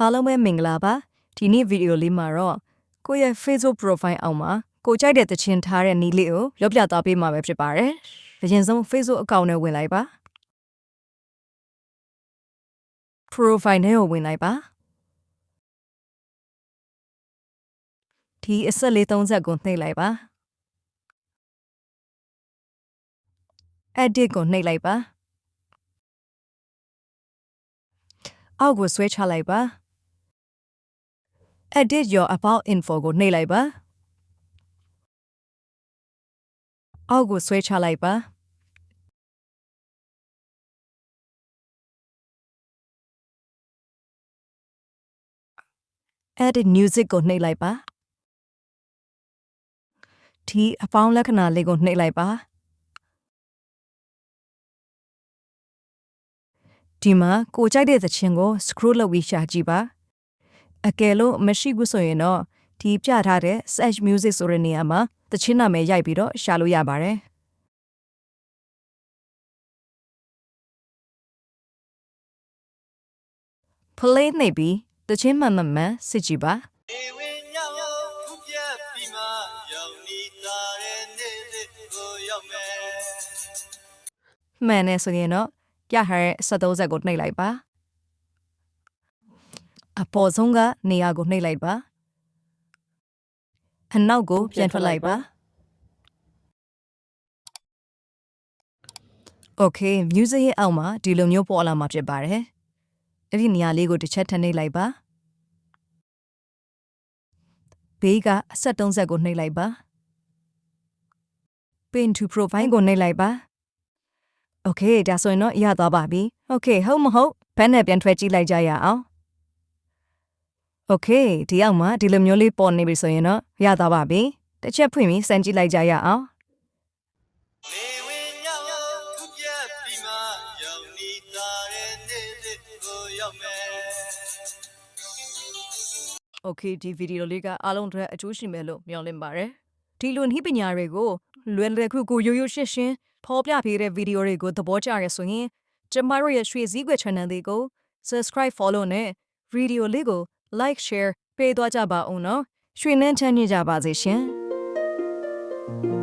အားလုံးပဲမင်္ဂလာပါဒီနေ့ဗီဒီယိုလေးမှာတော့ကိုယ့်ရဲ့ Facebook profile အောက်မှာကိုကြိုက်တဲ့သချင်းထားတဲ့နီးလေးကိုပြောပြသွားပေးမှာပဲဖြစ်ပါတယ်အရင်ဆုံး Facebook account နဲ့ဝင်လိုက်ပါ profile နဲ့ကိုဝင်လိုက်ပါဒီအဆက်လေး30ကိုနှိပ်လိုက်ပါ edit ကိုနှိပ်လိုက်ပါအောက်ကိုဆွဲချလိုက်ပါ edit your about info ကိုနှိပ်လိုက်ပါအောက်ကိုဆွဲချလိုက်ပါ edit music ကိုနှိပ်လိုက်ပါဒီအပေါင်းလက္ခဏာလေးကိုနှိပ်လိုက်ပါဒီမှာကိုကြိုက်တဲ့သချင်းကို scroll လုပ်ပြီးရှာကြည့်ပါ အကယ်လို့မရှိဘူးဆိုရင်တော့ဒီပြထားတဲ့ search music ဆိုတဲ့နေရာမှာသချင်းနာမည်ရိုက်ပြီးတော့ရှာလို့ရပါတယ် play နှိပ်ပြီးသချင်းမှန်မှန်မှန်စစ်ကြည့်ပါနေဝင်ညောင်းဖူးပြက်ပြီးမှရောင်နေတာတဲ့နေ့လေးကိုရောက်မယ်မှန်နေဆိုရင်တော့ပြထားတဲ့73ဆက်ကိုနှိပ်လိုက်ပါ အပေါ်ဆုံးကနေရာကိုနှိပ်လိုက်ပါအနောက်ကိုပြန်ထွက်လိုက်ပါ Okay music ရဲ့အောက်မှာဒီလိုမျိုးပေါ်လာမှာဖြစ်ပါတယ်အဲ့ဒီနေရာလေးကိုတစ်ချက်ထပ်နှိပ်လိုက်ပါဘေးကအဆက်3ဆက်ကိုနှိပ်လိုက်ပါ pin to profile ကိုနှိပ်လိုက်ပါ Okay ဒါဆိုရင်တော့ရသွားပါပြီ Okay ဟုတ်မဟုတ်ဘက်နဲ့ပြန်ထွက်ကြည့်လိုက်ကြရအောင် Okay ဒီအောက်မှာဒီလိုမျိုးလေးပေါ်နေပြီဆိုရင်တော့ရသွားပါပြီတစ်ချက်ဖွင့်ပြီးစမ်းကြည့်လိုက်ကြရအောင်နေဝင်ညောင်းဖူးပြက်ပြီးမှရောင်နေတာတဲ့နေ့လေးကိုရောက်မယ် Okay ဒီဗီဒီယိုလေးကအားလုံးအတွက်အကျိုးရှိမယ်လို့မျှော်လင့်ပါတယ်ဒီလိုနည်းပညာတွေကိုလွယ်လွယ်ကူကူရိုးရိုးရှင်းရှင်းဖော်ပြပေးတဲ့ဗီဒီယိုတွေကိုသဘောကျရဆိုရင်ကျမတို့ရဲ့ရွှေစည်းကွယ် channel လေးကို subscribe follow နဲ့ဗီဒီယိုလေးကို like share ပေးသွားကြပါဦးနော်ရွှေနှင်းချမ်းမြေ့ကြပါစေရှင်။